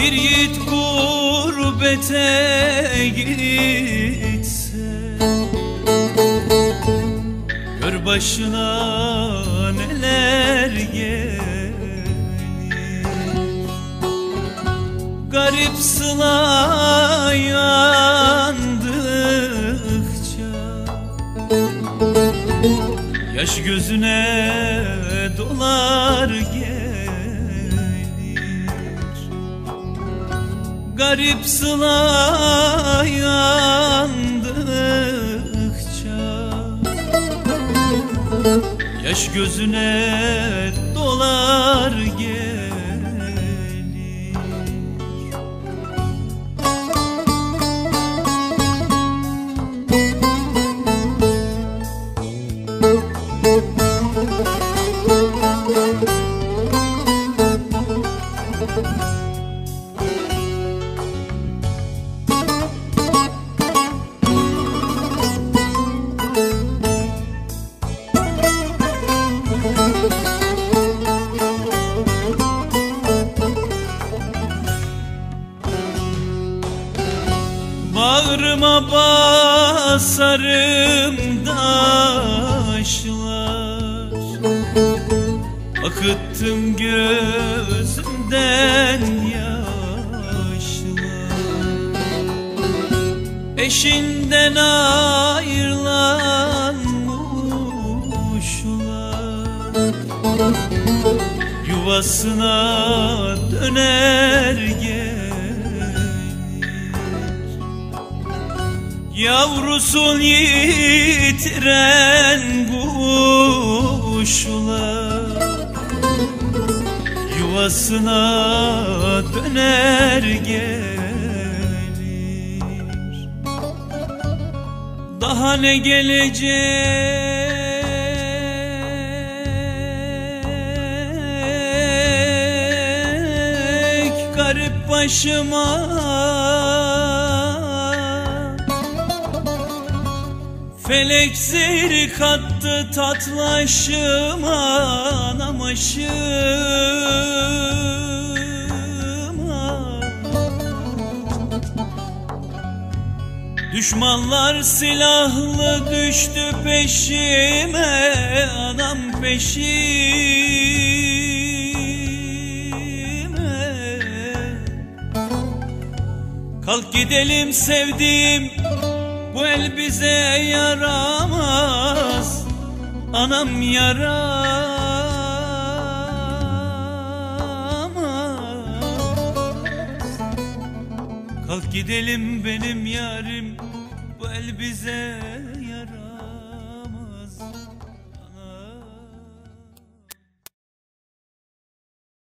Bir yiğit gurbete gitse Gör başına neler gelir Garip sıla yandıkça Yaş gözüne dolar gelir Garip sıla yandıkça. Yaş gözüne dolar gelir Bağrıma basarım daşlar Akıttım gözümden yaşlar. Eşinden ayrılan muşlar Yuvasına döner gelir Yavrusun yitiren kuşlar Yuvasına döner gelir. Daha ne gelecek? Garip başıma Felek zehri kattı anam. Aşıma Düşmanlar silahlı düştü peşime anam peşime. Kalk gidelim sevdiğim bu el bize yaramaz Anam yaramaz. Kalk gidelim benim yarim Bu el bize